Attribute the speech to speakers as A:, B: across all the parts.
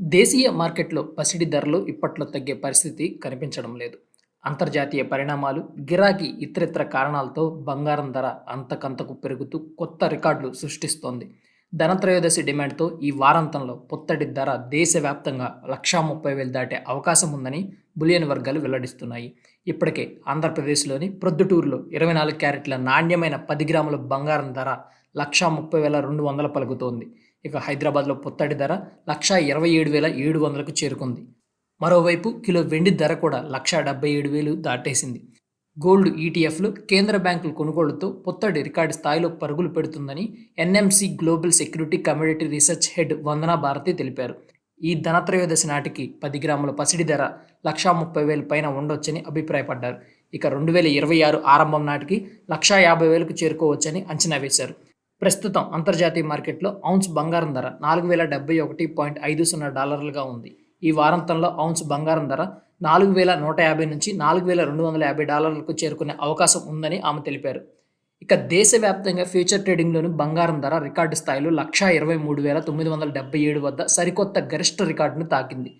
A: దేశీయ మార్కెట్లో పసిడి ధరలు ఇప్పట్లో తగ్గే పరిస్థితి కనిపించడం లేదు. అంతర్జాతీయ పరిణామాలు గిరాకీ ఇతరితర కారణాలతో బంగారం ధర అంతకంతకు పెరుగుతూ కొత్త రికార్డులు సృష్టిస్తోంది. ధనత్రయోదశి డిమాండ్తో ఈ వారాంతంలో పుత్తడి ధర దేశవ్యాప్తంగా లక్షా ముప్పై వేలు దాటే అవకాశం ఉందని బులియన్ వర్గాలు వెల్లడిస్తున్నాయి. ఇప్పటికే ఆంధ్రప్రదేశ్లోని ప్రొద్దుటూరులో ఇరవై నాలుగు క్యారెట్ల నాణ్యమైన పది గ్రాముల బంగారం ధర లక్షా ముప్పై వేల రెండు వందల పలుకుతోంది. ఇక హైదరాబాద్లో పుత్తడి ధర లక్షా ఇరవై ఏడు వేల ఏడు వందలకు చేరుకుంది. మరోవైపు కిలో వెండి ధర కూడా లక్షా డెబ్బై ఏడు వేలు దాటేసింది. గోల్డ్ ఈటీఎఫ్లు కేంద్ర బ్యాంకుల కొనుగోళ్ళతో పుత్తడి రికార్డు స్థాయిలో పరుగులు పెడుతుందని NMC global security community research head Vandana Bharati తెలిపారు. ఈ ధనత్రయోదశి నాటికి పది గ్రాముల పసిడి ధర లక్షా ముప్పై వేల పైన ఉండొచ్చని అభిప్రాయపడ్డారు. ఇక రెండు వేల ఇరవై ఆరు ఆరంభం నాటికి లక్షా యాభై వేలకు చేరుకోవచ్చని అంచనా వేశారు. ప్రస్తుతం అంతర్జాతీయ మార్కెట్లో ఔన్స్ బంగారం ధర నాలుగు వేల డెబ్బై ఒకటి పాయింట్ ఐదు సున్నా డాలర్లుగా ఉంది. ఈ వారాంతంలో ఔన్స్ బంగారం ధర నాలుగు వేల నూట యాభై నుంచి నాలుగు వేల రెండు వందల యాభై డాలర్లకు చేరుకునే అవకాశం ఉందని ఆమె తెలిపారు. ఇక దేశవ్యాప్తంగా ఫ్యూచర్ ట్రేడింగ్లోని బంగారం ధర రికార్డు స్థాయిలో లక్షా ఇరవై మూడు వేల తొమ్మిది వందల డెబ్బై ఏడు వద్ద సరికొత్త గరిష్ట రికార్డును తాకింది.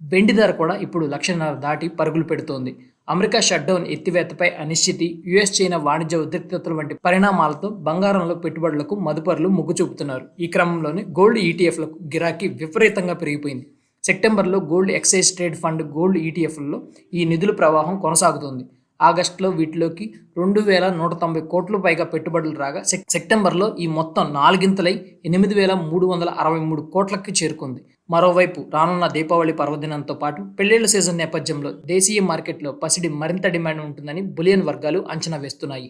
A: వెండి ధర కూడా ఇప్పుడు లక్షన్నర దాటి పరుగులు పెడుతోంది. అమెరికా షట్డౌన్ ఎత్తివేతపై అనిశ్చితి యుఎస్ చైనా వాణిజ్య ఉద్రిక్తతలు వంటి పరిణామాలతో బంగారంలో పెట్టుబడులకు మదుపరులు మొగ్గు చూపుతున్నారు ఈ క్రమంలోనే గోల్డ్ ఈటీఎఫ్లకు గిరాకీ విపరీతంగా పెరిగిపోయింది. సెప్టెంబర్లో gold exchange trade fund gold ఈటీఎఫ్లలో ఈ నిధుల ప్రవాహం కొనసాగుతోంది. ఆగస్టులో వీటిలోకి రెండు వేల నూట తొంభై కోట్లు పైగా పెట్టుబడులు రాగా సెప్టెంబర్లో ఈ మొత్తం నాలుగింతలై ఎనిమిది వేల మూడు వందల అరవై మూడు కోట్లకి చేరుకుంది. మరోవైపు రానున్న దీపావళి పర్వదినంతో పాటు పెళ్ళిళ్ళ సీజన్ నేపథ్యంలో దేశీయ మార్కెట్లో పసిడి మరింత డిమాండ్ ఉంటుందని బులియన్ వర్గాలు అంచనా వేస్తున్నాయి.